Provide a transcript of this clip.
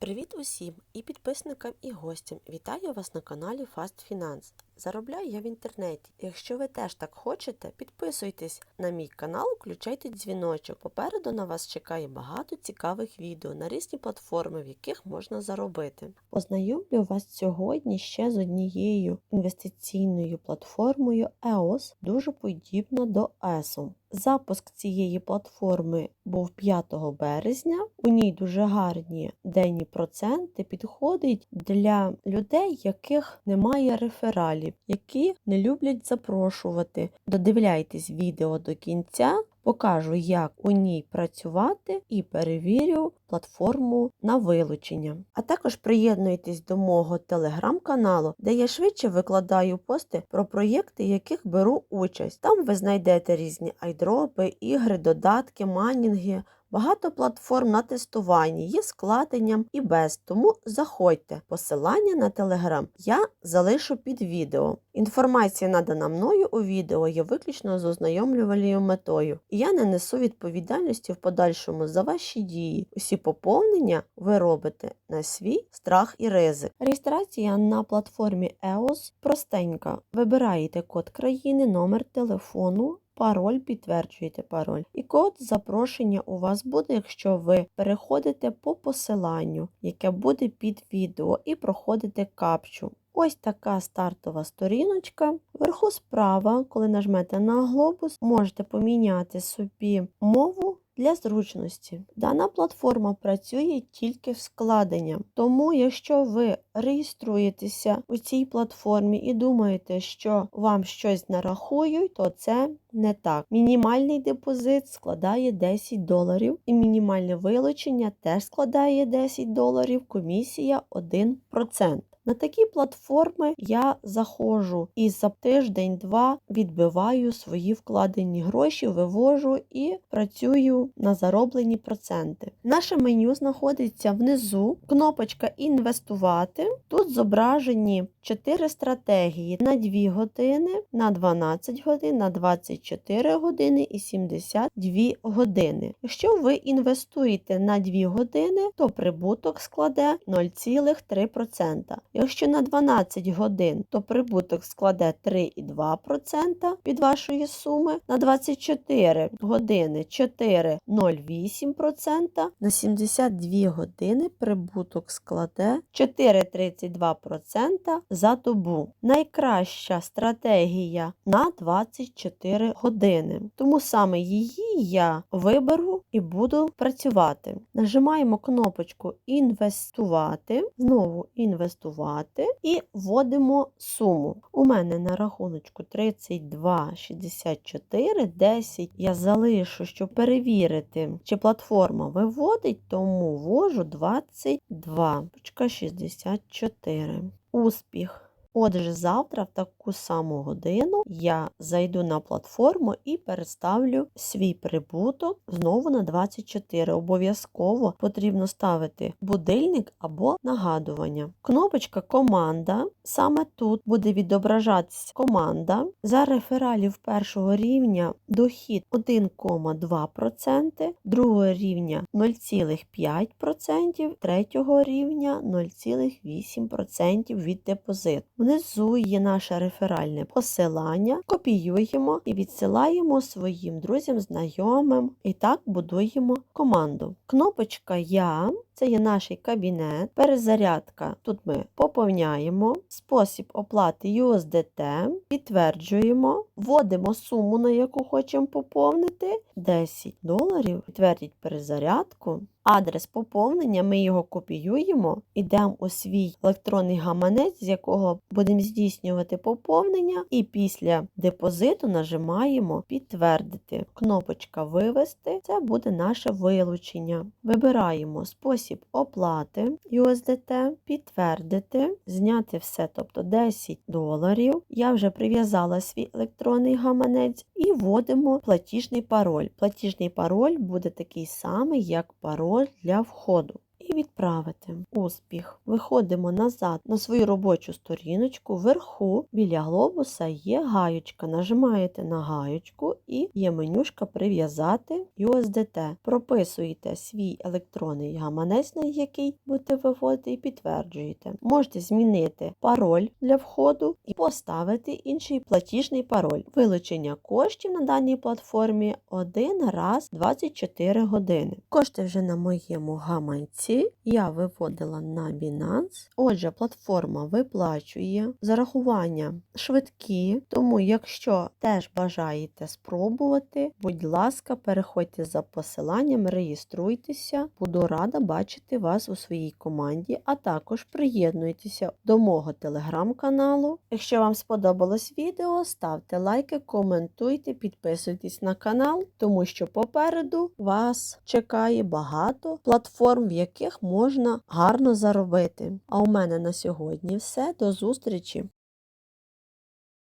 Привіт усім і підписникам, і гостям. Вітаю вас на каналі Fast Finance. Заробляю я в інтернеті. Якщо ви теж так хочете, підписуйтесь на мій канал, включайте дзвіночок. Попереду на вас чекає багато цікавих відео на різні платформи, в яких можна заробити. Познайомлю вас сьогодні ще з однією інвестиційною платформою EOS, дуже подібна до ESO. Запуск цієї платформи був 5 березня. У ній дуже гарні денні проценти підходить для людей, яких немає рефералів, які не люблять запрошувати. Додивляйтесь відео до кінця. Покажу, як у ній працювати і перевірю платформу на вилучення. А також приєднуйтесь до мого телеграм-каналу, де я швидше викладаю пости про проєкти, яких беру участь. Там ви знайдете різні айдропи, ігри, додатки, майнінги. Багато платформ на тестуванні є складенням і без, тому заходьте. Посилання на телеграм я залишу під відео. Інформація, надана мною у відео, є виключно з ознайомлювальною метою, і я не несу відповідальності в подальшому за ваші дії. Усі поповнення ви робите на свій страх і ризик. Реєстрація на платформі EOS простенька. Вибираєте код країни, номер телефону. Пароль підтверджуєте пароль. І код запрошення у вас буде, якщо ви переходите по посиланню, яке буде під відео, і проходите капчу. Ось така стартова сторіночка. Вверху справа, коли нажмете на глобус, можете поміняти собі мову для зручності. Дана платформа працює тільки в складення. Тому, якщо ви реєструєтеся у цій платформі і думаєте, що вам щось нарахують, то це не так. Мінімальний депозит складає 10 доларів, і мінімальне вилучення теж складає 10 доларів, комісія 1%. На такі платформи я заходжу і за тиждень-два відбиваю свої вкладені гроші, вивожу і працюю на зароблені проценти. Наше меню знаходиться внизу, кнопочка Інвестувати. Тут зображені 4 стратегії на 2 години, на 12 годин, на 24 години і 72 години. Якщо ви інвестуєте на 2 години, то прибуток складе 0,3%. Якщо на 12 годин, то прибуток складе 3,2% від вашої суми, на 24 години 4,08%, на 72 години прибуток складе 4,32% за добу. Найкраща стратегія на 24 години. Тому саме її я виберу і буду працювати. Нажимаємо кнопочку Інвестувати, знову інвестувати і вводимо суму. У мене на рахуночку 32,64, 10 я залишу, щоб перевірити, чи платформа виводить, тому ввожу 22,64. Успіх! Отже, завтра в таку саму годину я зайду на платформу і переставлю свій прибуток знову на 24. Обов'язково потрібно ставити будильник або нагадування. Кнопочка Команда. Саме тут буде відображатися команда. За рефералів першого рівня дохід 1,2%, другого рівня 0,5%, третього рівня 0,8% від депозиту. Внизу є наше реферальне посилання, копіюємо і відсилаємо своїм друзям, знайомим. І так будуємо команду. Кнопочка Я. Це є наш кабінет, перезарядка. Тут ми поповняємо, спосіб оплати USDT, підтверджуємо, вводимо суму, на яку хочемо поповнити 10 доларів, підтвердіть перезарядку. Адрес поповнення, ми його копіюємо, йдемо у свій електронний гаманець, з якого будемо здійснювати поповнення, і після депозиту нажимаємо підтвердити. Кнопочка Вивести це буде наше вилучення. Вибираємо спосіб оплати USDT, підтвердити, зняти все, тобто 10 доларів. Я вже прив'язала свій електронний гаманець і вводимо платіжний пароль. Платіжний пароль буде такий самий, як пароль для входу. І відправити. Успіх. Виходимо назад на свою робочу сторіночку. Вверху біля глобуса є гаючка. Нажимаєте на гаючку і є менюшка Прив'язати USDT. Прописуєте свій електронний гаманець, на який будете виводити, і підтверджуєте. Можете змінити пароль для входу і поставити інший платіжний пароль. Вилучення коштів на даній платформі один раз 24 години. Кошти вже на моєму гаманці. Я виводила на Binance. Отже, платформа виплачує зарахування швидкі, тому якщо теж бажаєте спробувати, будь ласка, переходьте за посиланням, реєструйтеся. Буду рада бачити вас у своїй команді, а також приєднуйтеся до мого телеграм-каналу. Якщо вам сподобалось відео, ставте лайки, коментуйте, підписуйтесь на канал, тому що попереду вас чекає багато платформ, в яких можна гарно заробити. А у мене на сьогодні все. До зустрічі!